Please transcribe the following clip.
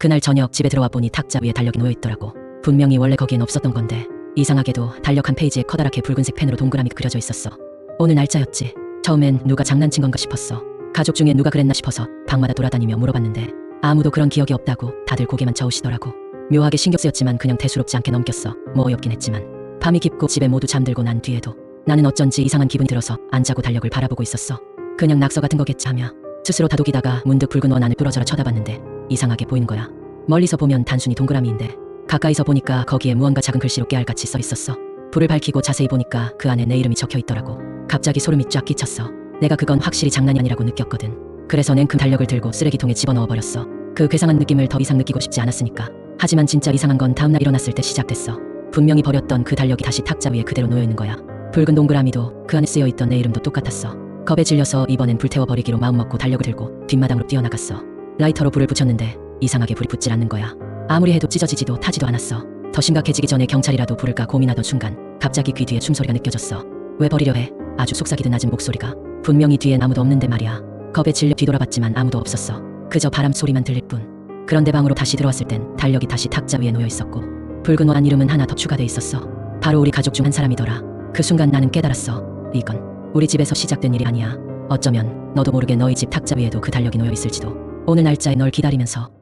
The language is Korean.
그날 저녁 집에 들어와 보니 탁자 위에 달력이 놓여 있더라고. 분명히 원래 거기엔 없었던 건데 이상하게도 달력 한 페이지에 커다랗게 붉은색 펜으로 동그라미 그려져 있었어. 오늘 날짜였지. 처음엔 누가 장난친 건가 싶었어. 가족 중에 누가 그랬나 싶어서 방마다 돌아다니며 물어봤는데 아무도 그런 기억이 없다고 다들 고개만 저으시더라고. 묘하게 신경 쓰였지만 그냥 대수롭지 않게 넘겼어. 뭐 어이없긴 했지만 밤이 깊고 집에 모두 잠들고 난 뒤에도 나는 어쩐지 이상한 기분이 들어서 안 자고 달력을 바라보고 있었어. 그냥 낙서 같은 거겠지 하며 스스로 다독이다가 문득 붉은 원 안을 뚫어져라 쳐다봤는데 이상하게 보이는 거야. 멀리서 보면 단순히 동그라미인데 가까이서 보니까 거기에 무언가 작은 글씨로 깨알같이 써 있었어. 불을 밝히고 자세히 보니까 그 안에 내 이름이 적혀 있더라고. 갑자기 소름이 쫙 끼쳤어. 내가 그건 확실히 장난이 아니라고 느꼈거든. 그래서 냉큼 달력을 들고 쓰레기통에 집어넣어 버렸어. 그 괴상한 느낌을 더 이상 느끼고 싶지 않았으니까. 하지만 진짜 이상한 건 다음날 일어났을 때 시작됐어. 분명히 버렸던 그 달력이 다시 탁자 위에 그대로 놓여 있는 거야. 붉은 동그라미도 그 안에 쓰여 있던 내 이름도 똑같았어. 겁에 질려서 이번엔 불태워 버리기로 마음먹고 달력을 들고 뒷마당으로 뛰어나갔어. 라이터로 불을 붙였는데 이상하게 불이 붙질 않는 거야. 아무리 해도 찢어지지도 타지도 않았어. 더 심각해지기 전에 경찰이라도 부를까 고민하던 순간 갑자기 귀 뒤에 숨소리가 느껴졌어. 왜 버리려 해? 아주 속삭이듯 낮은 목소리가. 분명히 뒤엔 아무도 없는데 말이야. 겁에 질려 뒤돌아봤지만 아무도 없었어. 그저 바람 소리만 들릴 뿐. 그런데 방으로 다시 들어왔을 땐 달력이 다시 탁자 위에 놓여 있었고 붉은 원한 이름은 하나 더 추가돼 있었어. 바로 우리 가족 중 한 사람이더라. 그 순간 나는 깨달았어. 이건 우리 집에서 시작된 일이 아니야. 어쩌면 너도 모르게 너희 집 탁자 위에도 그 달력이 놓여 있을지도. 오늘 날짜에 널 기다리면서